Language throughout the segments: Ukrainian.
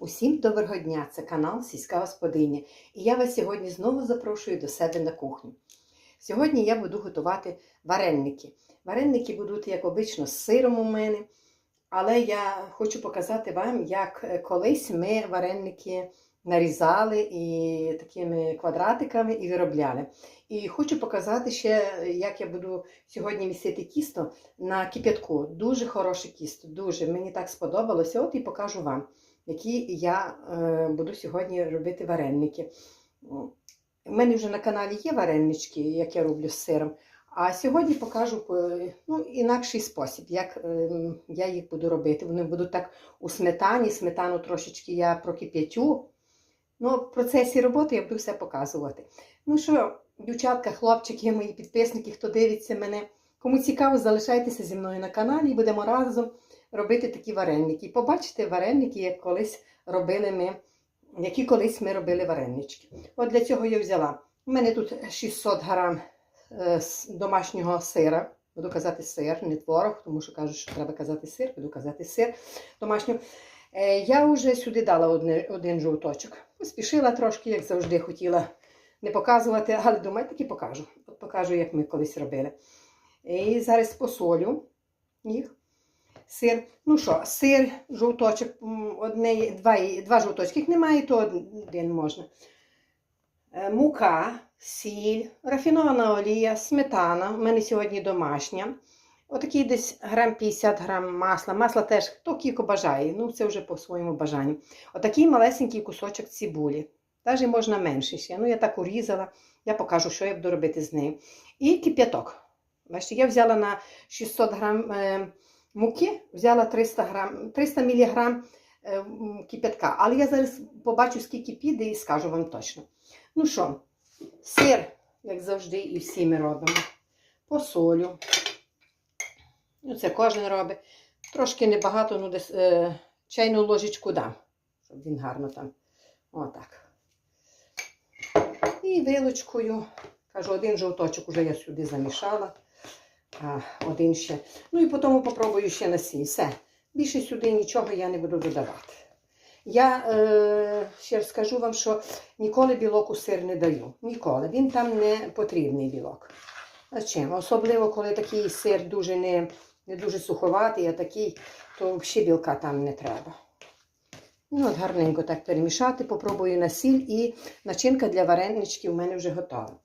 Усім доброго дня! Це канал Сільська Господиня. І я вас сьогодні знову запрошую до себе на кухню. Сьогодні я буду готувати вареники. Вареники будуть, як обично, з сиром у мене. Але я хочу показати вам, як колись ми вареники нарізали і такими квадратиками і виробляли. І хочу показати ще, як я буду сьогодні місити тісто на кип'ятку. Дуже хороше тісто, дуже мені так сподобалося. От і покажу вам які я е, буду сьогодні робити вареники. У мене вже на каналі є варенички, як я роблю з сиром. А сьогодні покажу ну, інакший спосіб, як е, я їх буду робити. Вони будуть так у сметані, сметану трошечки я прокип'ятю. Ну, в процесі роботи я буду все показувати. Ну що, дівчатка, хлопчики, мої підписники, хто дивиться мене, кому цікаво, залишайтеся зі мною на каналі і будемо разом робити такі вареники. Побачите вареники, як колись робили ми, які колись ми робили варенички. От для цього я взяла. У мене тут 600 грам е, домашнього сира. Буду казати сир, не творог, тому що кажуть, що треба казати сир, буду казати сир домашнього. Е, Я вже сюди дала одне, один жовточок. Поспішила трошки, як завжди, хотіла не показувати, але думаю, таки покажу. От покажу, як ми колись робили. І зараз посолю їх сир. Ну що, сир, жовточок, одне, два, два жовточки. Немає, то один можна. Е, Мука, сіль, рафінована олія, сметана. У мене сьогодні домашня. Отакий десь грам 50 грам масла. Масла теж хто кілько бажає. Ну, це вже по своєму бажанню. Отакий малесенький кусочок цибулі. Навіть можна менше ще. Ну, я так урізала. Я покажу, що я буду робити з нею. І кип'яток. Бачите, я взяла на 600 грам е, муки, взяла 300, грам, 300 мг е, кип'ятка. Але я зараз побачу, скільки піде, і скажу вам точно. Ну що, сир, як завжди, і всі ми робимо. Посолю. Ну, це кожен робить. Трошки небагато, ну десь е, чайну ложечку дам, щоб він гарно там. Отак. І вилочкою. Кажу, один жовточок уже я сюди замішала, один ще. Ну і потім попробую ще на сіль. Все. Більше сюди нічого я не буду додавати. Я е, ще скажу вам, що ніколи білок у сир не даю. Ніколи. Він там не потрібний білок. А чим? Особливо, коли такий сир дуже не, не дуже суховатий, а такий, то взагалі білка там не треба. Ну, от гарненько так перемішати, попробую на сіль і начинка для варенички у мене вже готова.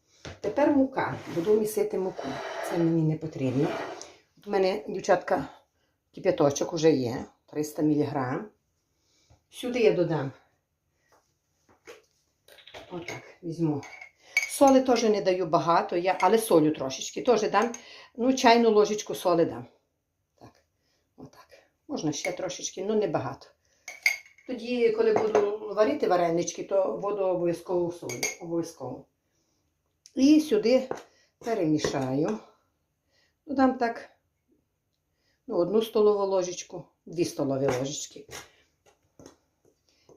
Тепер мука. Буду місити муку. Це мені не потрібно. У мене, дівчатка, кип'яточок вже є, 300 мг. Сюди я додам. Отак, візьму. Соли теж не даю багато, я, але солю трошечки. Теж дам, ну, чайну ложечку соли дам. Так, отак. Можна ще трошечки, ну не багато. Тоді, коли буду варити варенички, то воду обов'язково солю. Обов'язково. І сюди перемішаю. Додам так ну, одну столову ложечку, дві столові ложечки.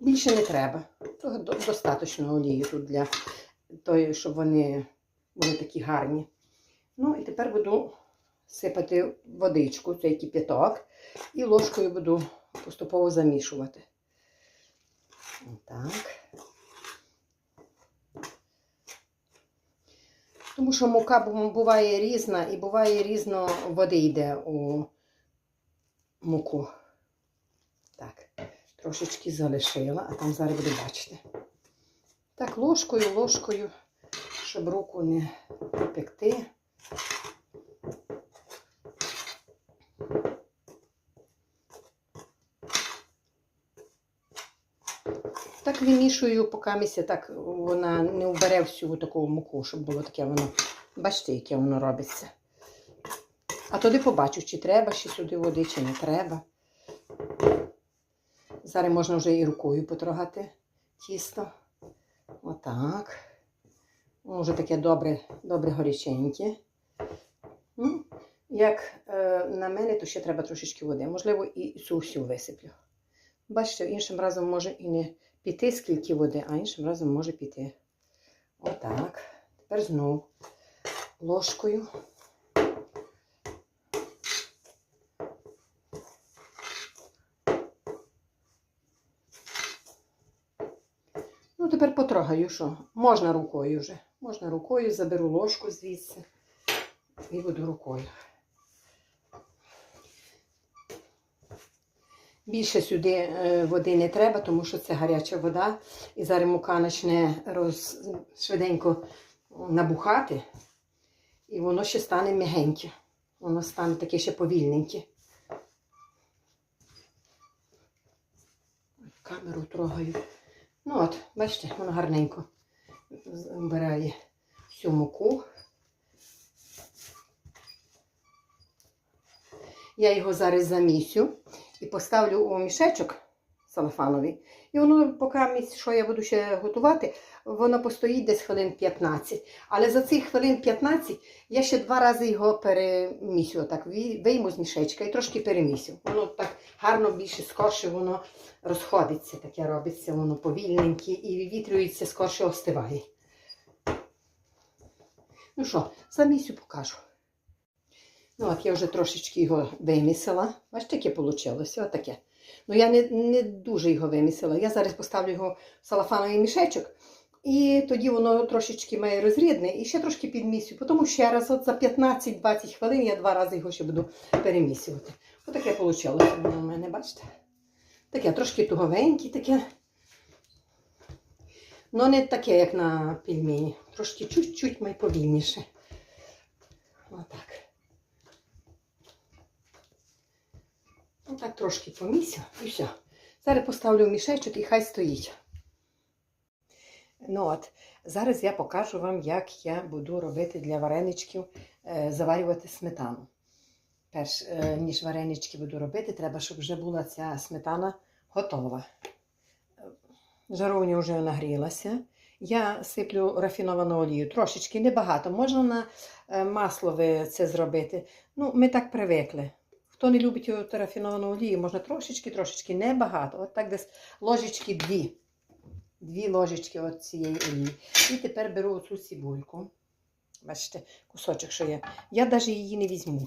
Більше не треба. То до- Достатньо олії тут для того, щоб вони були такі гарні. Ну і тепер буду сипати водичку, цей кип'яток, і ложкою буду поступово замішувати. Отак. Тому що мука буває різна і буває різно води йде у муку. Так, трошечки залишила, а там зараз буду бачити. Так, ложкою, ложкою, щоб руку не пекти. Так вимішую, поки місця так вона не вбере всю таку муку, щоб було таке воно. Бачите, яке воно робиться. А тоді побачу, чи треба ще сюди води, чи не треба. Зараз можна вже і рукою потрогати тісто. Отак. Воно вже таке добре, добре горяченьке. Ну, як е, на мене, то ще треба трошечки води. Можливо, і цю всю висиплю. Бачите, іншим разом може і не піти скільки води, а іншим разом може піти. Отак. Тепер знову ложкою. Ну, тепер потрогаю, що можна рукою вже. Можна рукою, заберу ложку звідси і буду рукою. Більше сюди е, води не треба, тому що це гаряча вода. І зараз мука почне роз... швиденько набухати, і воно ще стане м'ягеньке. Воно стане таке ще повільненьке. Камеру трогаю. Ну от, бачите, воно гарненько вбирає всю муку. Я його зараз замісю і поставлю у мішечок салафановий. І воно, поки що я буду ще готувати, воно постоїть десь хвилин 15. Але за цих хвилин 15 я ще два рази його перемісю. Отак вийму з мішечка і трошки перемісю. Воно так гарно більше скорше воно розходиться, таке робиться, воно повільненьке і вивітрюється, скорше остиває. Ну що, замісю покажу. Ну, от я вже трошечки його вимісила. Бачите, яке вийшло? Отаке. Ну, я не, не дуже його вимісила. Я зараз поставлю його в салафановий мішечок, і тоді воно трошечки має розрідне, і ще трошки підмісю. Потім ще раз, от за 15-20 хвилин я два рази його ще буду перемісювати. Отаке вийшло воно в мене, бачите? Таке трошки туговеньке, таке. Ну, не таке, як на пельмені. Трошки чуть-чуть май повільніше. Отак. Отак трошки помісю і все. Зараз поставлю в мішечок і хай стоїть. Ну от, зараз я покажу вам, як я буду робити для вареничків, е, заварювати сметану. Перш е, ніж варенички буду робити, треба, щоб вже була ця сметана готова. Жаровня вже нагрілася. Я сиплю рафіновану олію, трошечки, небагато. Можна на е, масло це зробити. Ну, ми так привикли. Хто не любить от рафіновану олію, можна трошечки, трошечки, небагато. От так десь ложечки дві. Дві ложечки от цієї олії. І тепер беру оцю цибульку. Бачите, кусочок, що є. Я навіть її не візьму.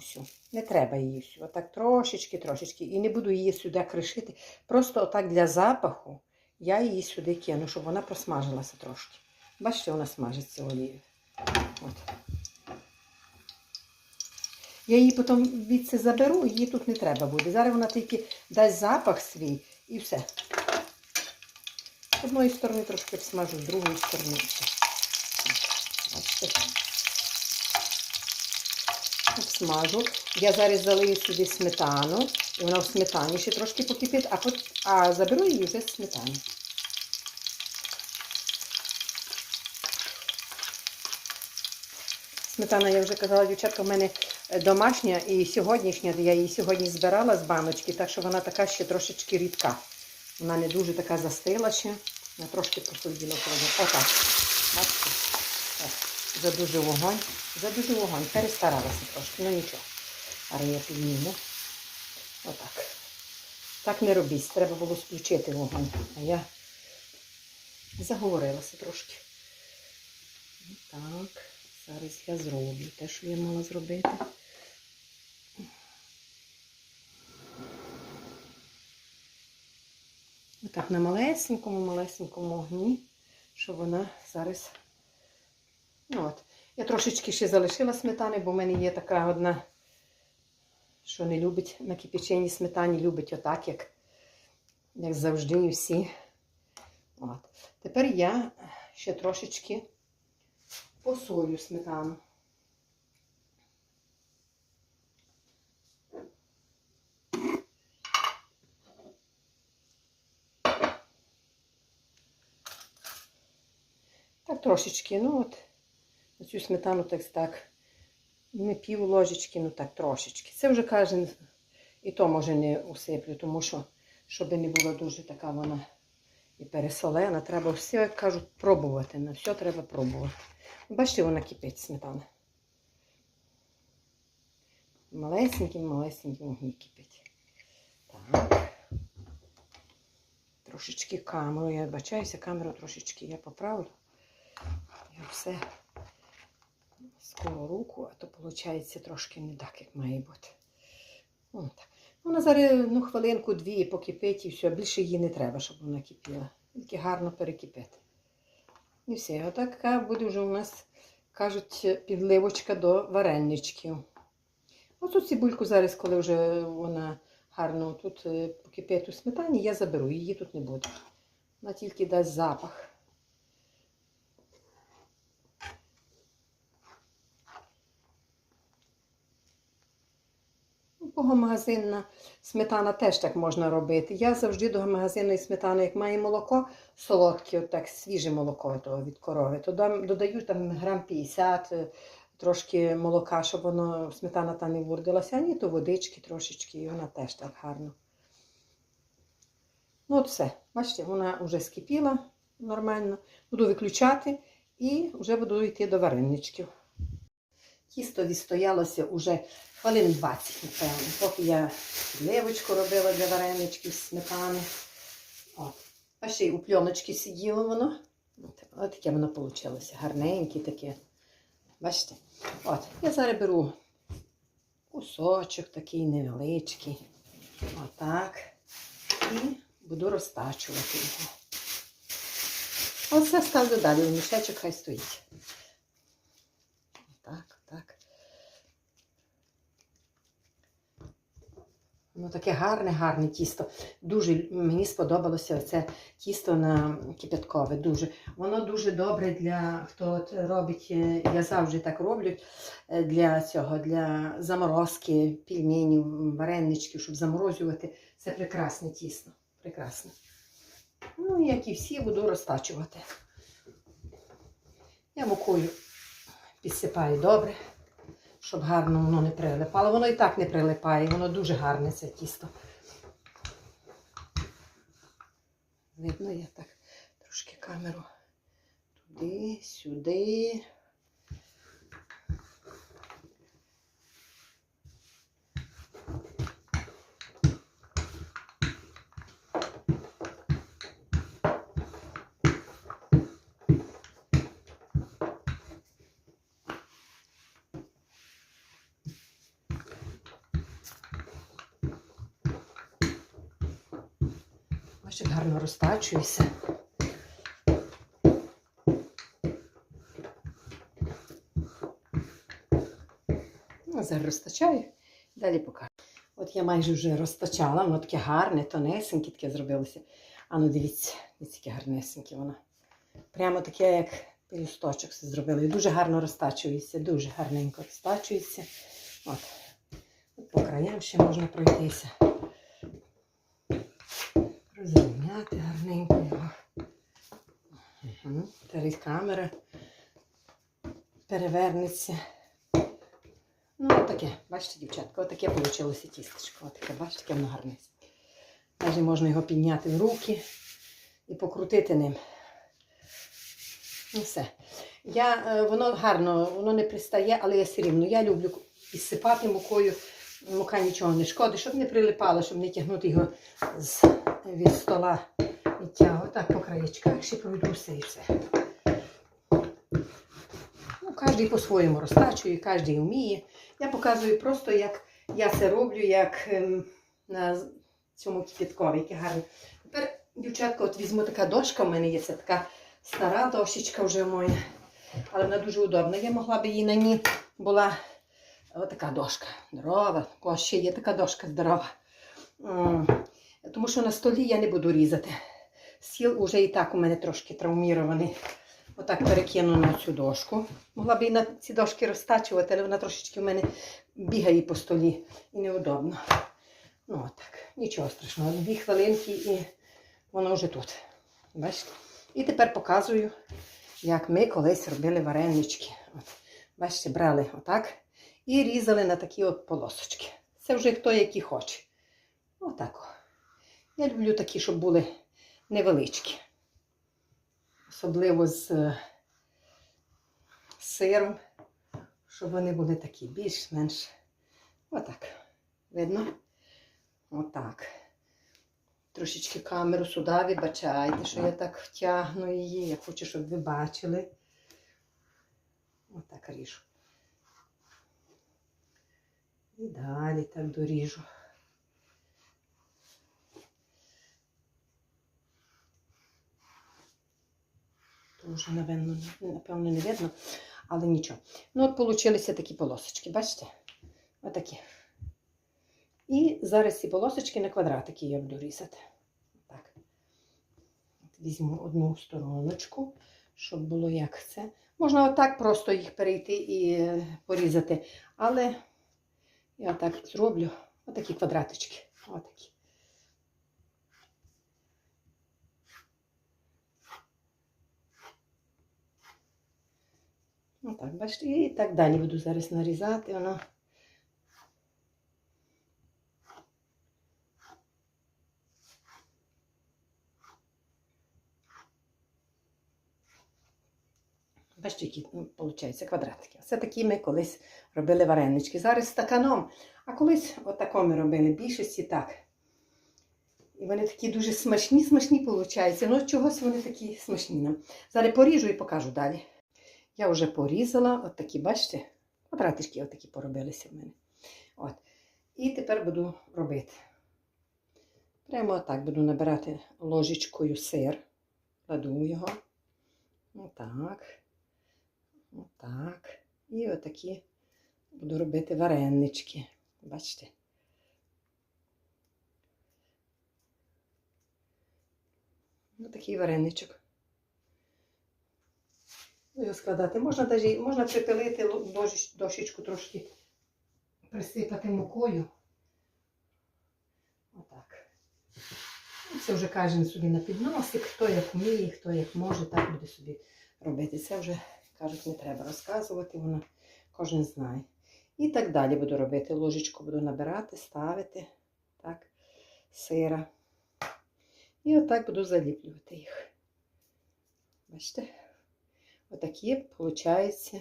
Не треба її всю. Отак трошечки, трошечки. І не буду її сюди кришити. Просто отак для запаху я її сюди кину, щоб вона просмажилася трошки. Бачите, вона смажиться олією. От. Я її потім відси заберу, її тут не треба буде. Зараз вона тільки дасть запах свій і все. З одної сторони трошки обсмажу, з другої сторони. Бачите? Обсмажу. Я зараз залию сюди сметану, і вона в сметані ще трошки покипить, а, пот... а заберу її вже з сметани. Сметана, я вже казала, дівчатка, в мене домашня і сьогоднішня, я її сьогодні збирала з баночки, так що вона така ще трошечки рідка. Вона не дуже така застила ще. Вона трошки прохолоділа холодно. Отак. Бачите? Задуже вогонь. Задуже вогонь. Перестаралася трошки, ну нічого. Але я підніму. Отак. Так не робіть. Треба було включити вогонь. А я заговорилася трошки. Так. Зараз я зроблю те, що я мала зробити. Отак на малесенькому, малесенькому огні, щоб вона зараз. Ну от. Я трошечки ще залишила сметани, бо в мене є така одна, що не любить на кипяченій сметані, любить отак, як, як завжди всі. От. Тепер я ще трошечки посолю сметану. Так трошечки, ну от, оцю сметану так, так, не пів ложечки, ну так трошечки. Це вже кожен, і то може не усиплю, тому що, щоб не була дуже така вона і пересолена, треба все, як кажуть, пробувати. На все треба пробувати. Бачите, вона кипить сметана. Малесеньким, малесеньким вогні кипить. Так. Трошечки камеру. Я бачаюся, камеру трошечки я поправлю. Я все руку, а то виходить трошки не так, як має бути. От. так. Вона зараз ну, хвилинку-дві покипить і все. Більше її не треба, щоб вона кипіла. Тільки гарно перекипити. І все. Отака буде вже у нас, кажуть, підливочка до вареничків. Оцю цибульку зараз, коли вже вона гарно тут е, покипить у сметані, я заберу, її тут не буде. Вона тільки дасть запах. Магазинна сметана теж так можна робити. Я завжди до магазинної сметани, як має молоко солодке, так свіже молоко від корови, то додаю там грам 50, е, трошки молока, щоб воно сметана та не вурдилася, а ні, то водички трошечки, і вона теж так гарно. Ну, от все. Бачите, вона вже скипіла нормально. Буду виключати і вже буду йти до вареничків. Тісто відстоялося уже хвилин 20, напевно, поки я ливочку робила для вареничків з сметани. От. А ще й у пленочці сиділо воно. От таке воно вийшло. Гарненьке таке. Бачите? От, я зараз беру кусочок такий невеличкий. Отак. І буду розтачувати його. Оце ставлю далі в мішечок, хай стоїть. Так, так. Ну, таке гарне, гарне тісто. Дуже мені сподобалося це тісто на кипяткове. Дуже. Воно дуже добре для хто от робить, е, я завжди так роблю е, для цього, для заморозки, пельменів, вареничків, щоб заморозювати. Це прекрасне тісто. Прекрасне. Ну, як і всі, буду розтачувати. Я мукою підсипаю добре, щоб гарно воно не прилипало. Воно і так не прилипає, воно дуже гарне це тісто. Видно, я так трошки камеру туди, сюди. Як гарно розтачуюся. Ну, зараз розтачаю, далі покажу. От я майже вже розтачала, воно таке гарне, тонесеньке таке зробилося. А ну дивіться, дивіться, яке гарнесеньке воно. Прямо таке, як пелюсточок все зробили. І дуже гарно розтачується, дуже гарненько розтачується. От по краям ще можна пройтися. Розрівняти гарненько його. Зараз камера перевернеться. Ну, отаке, бачите, дівчатка, отаке вийшло тістечко. Отаке, бачите, воно гарне. Навіть можна його підняти в руки і покрутити ним. Ну все. Я, е, воно гарно, воно не пристає, але я все рівно. Я люблю підсипати мукою. Мука нічого не шкодить, щоб не прилипало, щоб не тягнути його з, від стола від тягу. Так по краєчках ще пройдуся і все. Ну, Кожен по-своєму розтачує, кожен вміє. Я показую просто, як я це роблю, як ем, на цьому кипяткові, яке гарне. Тепер, дівчатка, от візьму така дошка, в мене є це така стара дощечка вже моя, але вона дуже удобна. Я могла б її на ній була отака дошка. Здорова, ще є така дошка здорова. Тому що на столі я не буду різати. Стіл уже і так у мене трошки травмірований. Отак перекину на цю дошку. Могла б і на ці дошки розтачувати, але вона трошечки в мене бігає по столі і неудобно. Ну отак, нічого страшного. Дві хвилинки і воно вже тут. Бачите? І тепер показую, як ми колись робили варенички. От. Бачите, брали отак і різали на такі от полосочки. Це вже хто який хоче. Отак. Я люблю такі, щоб були невеличкі. Особливо з е, сиром, щоб вони були такі більш-менш. Отак. Видно? Отак. Трошечки камеру сюди вибачайте, що я так втягну її. Я хочу, щоб ви бачили. Отак ріжу. І далі так доріжу. То вже, напевно, напевно, не видно, але нічого. Ну, от получилися такі полосочки, бачите? Отакі. І зараз ці полосочки на квадратики я буду різати. Так. Візьму одну стороночку, щоб було як це. Можна отак просто їх перейти і е, порізати. Але я так зроблю отакі квадратички. Отакі. Отак, бачите, і так далі буду зараз нарізати. Воно. Бачите, які виходить квадратики. Це такі ми колись робили варенички. Зараз стаканом, а колись отако ми робили. Більшості так. І вони такі дуже смачні, смачні виходять. Ну, чогось вони такі смачні нам. Зараз поріжу і покажу далі. Я вже порізала, от такі, бачите, квадратички отакі поробилися в мене. От. І тепер буду робити. Прямо отак буду набирати ложечкою сир. Кладу його. Отак. Отак. І отакі буду робити варенички. Бачите? Отакий вареничок. Його складати. Можна даже, можна припилити дощечку трошки присипати мукою. Отак. Ну, Це вже кожен собі на підносик, хто як вміє, хто як може, так буде собі робити. Це вже, кажуть, не треба розказувати, воно кожен знає. І так далі буду робити. Ложечку буду набирати, ставити так, сира. І отак буду заліплювати їх. Бачите? Отакі, виходить,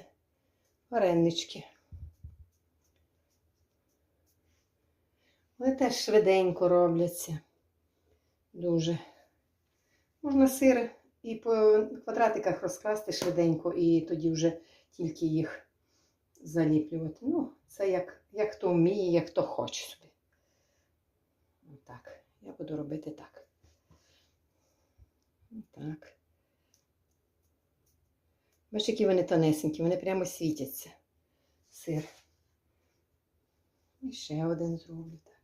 варенички. Вони теж швиденько робляться. Дуже. Можна сир і по квадратиках розкласти швиденько, і тоді вже тільки їх заліплювати. Ну, це як, як хто вміє, як хто хоче собі. Так, я буду робити так. Так. Бачите, які вони тонесенькі, вони прямо світяться. Сир. І ще один зроблю так.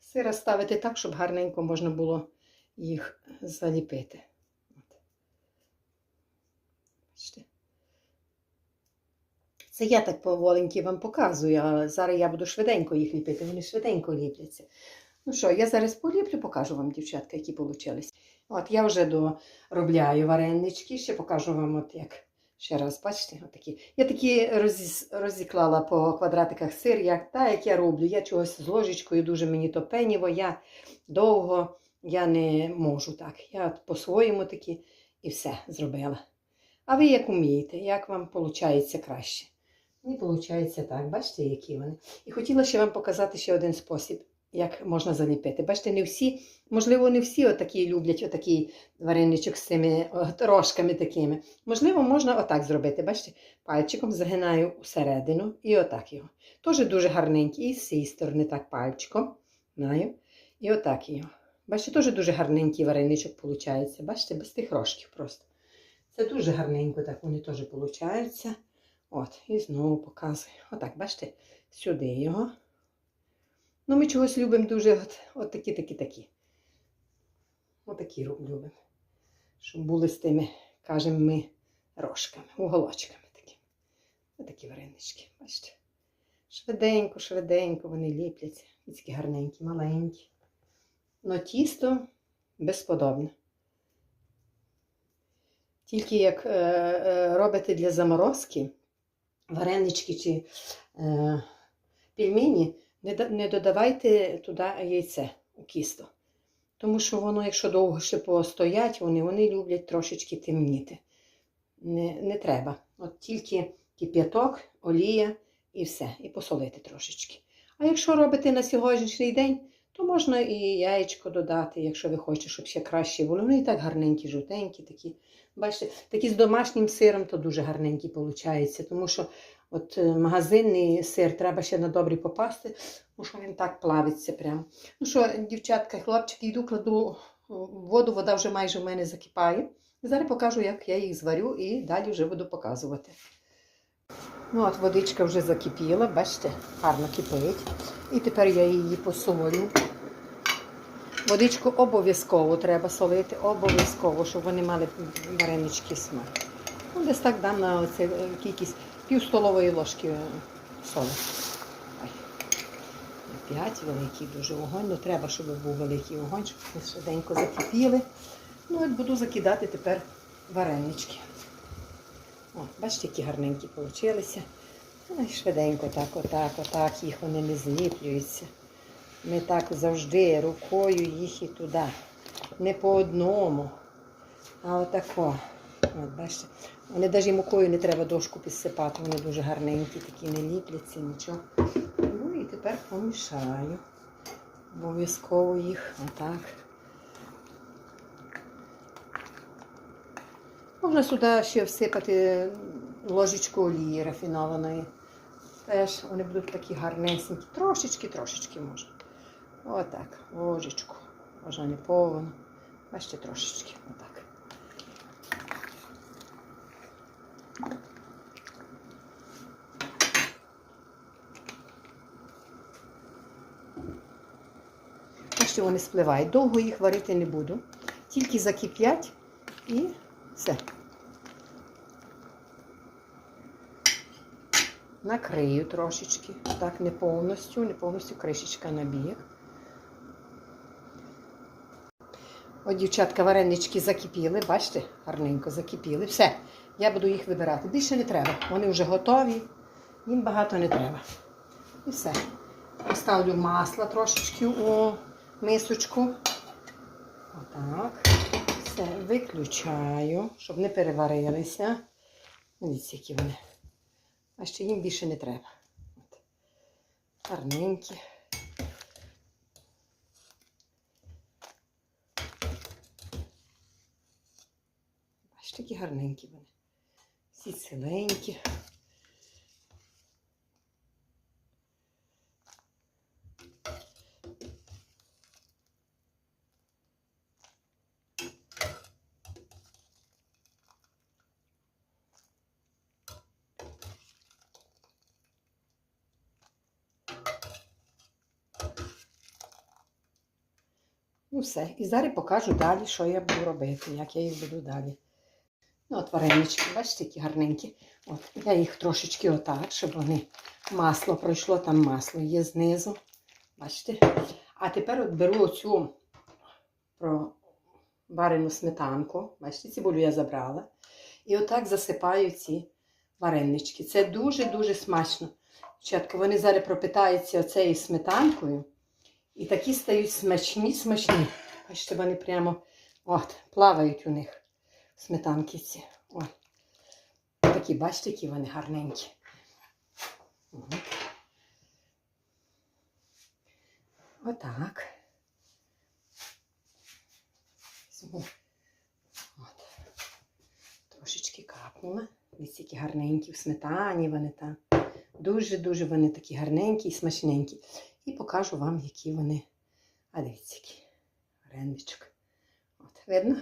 Сира ставити так, щоб гарненько можна було їх заліпити. Бачите? Це я так поволеньки вам показую, а зараз я буду швиденько їх ліпити, вони швиденько ліпляться. Ну що, я зараз поліплю, покажу вам, дівчатка, які вийшли. От я вже доробляю варенички, ще покажу вам, от як ще раз, бачите, отакі. Я такі роз, розіклала по квадратиках сир, як, та, як я роблю. Я чогось з ложечкою дуже мені то пеніво, я довго я не можу так. Я по-своєму такі і все зробила. А ви як умієте, як вам виходить краще? Мені виходить так, бачите, які вони. І хотіла ще вам показати ще один спосіб, як можна заліпити. Бачите, не всі, можливо, не всі отакі люблять отакий вареничок з цими рожками такими. Можливо, можна отак зробити. Бачите, пальчиком загинаю всередину і отак його. Теж дуже гарненький. І з цієї сторони так пальчиком. Знаю. І отак його. Бачите, теж дуже гарненький вареничок виходить. Бачите, без тих рожків просто. Це дуже гарненько, так вони теж виходять. От, і знову показую. Отак, бачите, сюди його. Ну, ми чогось любимо дуже от, от такі, такі, такі. Отакі любимо. Щоб були з тими, кажемо ми, рожками, уголочками такими. Отакі варенички, бачите. Швиденько, швиденько вони ліпляться. І такі гарненькі, маленькі. Но тісто безподобне. Тільки як е, е, робите для заморозки, варенички чи е, пельмені, не, додавайте туди яйце кісто. Тому що воно, якщо довго ще постоять, вони, вони люблять трошечки темніти. Не, не треба. От тільки кип'яток, олія і все, і посолити трошечки. А якщо робите на сьогоднішній день, то можна і яєчко додати, якщо ви хочете, щоб ще краще було. Ну і так гарненькі, жовтенькі такі. Бачите, такі з домашнім сиром то дуже гарненькі виходить, тому що От е, магазинний сир треба ще на добрий попасти, тому що він так плавиться прямо. Ну що, дівчатка хлопчики, йду, кладу воду, вода вже майже в мене закипає. Зараз покажу, як я їх зварю, і далі вже буду показувати. Ну, от водичка вже закипіла, бачите, гарно кипить. І тепер я її посолю. Водичку обов'язково треба солити, обов'язково, щоб вони мали варенички смак. Ну, десь так дам на оце е, кількість пів столової ложки е, солі. Ой. Опять великий дуже вогонь. Ну треба, щоб був великий вогонь, щоб вони швиденько закипіли. Ну, от буду закидати тепер варенички. О, бачите, які гарненькі получилися. Ну, і швиденько так, отак, отак, їх вони не зліплюються. Ми так завжди рукою їх і туди. Не по одному, а отако. От, бачите, вони навіть мукою не треба дошку підсипати, вони дуже гарненькі, такі не ліпляться, нічого. Ну і тепер помішаю. Обов'язково їх отак. Можна сюди ще всипати ложечку олії рафінованої. Теж вони будуть такі гарнесенькі. Трошечки, трошечки можна. Отак, ложечку. Можна не повну. Бачите, трошечки. Отак. Бачите, вони спливають. Довго їх варити не буду. Тільки закип'ять і все. Накрию трошечки. Так, не повністю, не повністю кришечка набіг. От, дівчатка, варенички закипіли, бачите, гарненько закипіли. Все, я буду їх вибирати. Більше не треба. Вони вже готові, їм багато не треба. І все. Поставлю масло трошечки у мисочку. Отак. Все, виключаю, щоб не переварилися. Дивіться, які вони. А ще їм більше не треба. От. Гарненькі. Бачите, які гарненькі вони. Всі ціленькі. Ну все. І зараз покажу далі, що я буду робити, як я їх буду далі. Ну, от варенички, бачите, які гарненькі. От, я їх трошечки отак, щоб вони масло пройшло, там масло є знизу. Бачите? А тепер от беру оцю варену сметанку. Бачите, цибулю я забрала. І отак засипаю ці варенички. Це дуже-дуже смачно. Спочатку вони зараз пропитаються оцею сметанкою. І такі стають смачні, смачні. Бачите, вони прямо от, плавають у них сметанки ці. Ой. Такі, бачите, які вони гарненькі. От. Отак. От. Трошечки капнула. Дивіться, які гарненькі в сметані вони там. Дуже-дуже вони такі гарненькі і смачненькі. І покажу вам, які вони. А дивіться, які вареничок. От, видно?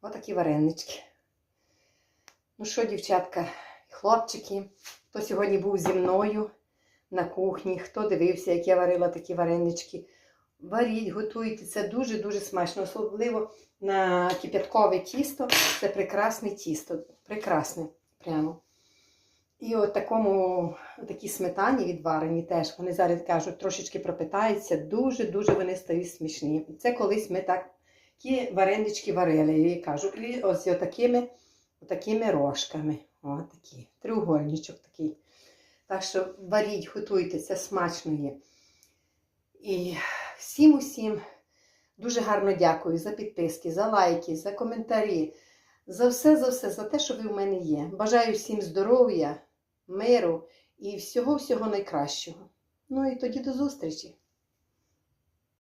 Отакі варенички. Ну що, дівчатка, хлопчики, хто сьогодні був зі мною на кухні, хто дивився, як я варила такі варенички. Варіть, готуйте, це дуже-дуже смачно. Особливо на кип'яткове тісто. Це прекрасне тісто. Прекрасне прямо. І от такому, такій сметані відварені теж, вони зараз кажуть, трошечки пропитаються, дуже-дуже вони стають смішні. Це колись ми так ті варенички варили, і кажу, і ось отакими, отакими рожками. О, такі, треугольничок такий. Так що варіть, готуйте, це смачно є. І всім усім дуже гарно дякую за підписки, за лайки, за коментарі, за все, за все, за те, що ви в мене є. Бажаю всім здоров'я, миру і всього-всього найкращого. Ну і тоді до зустрічі!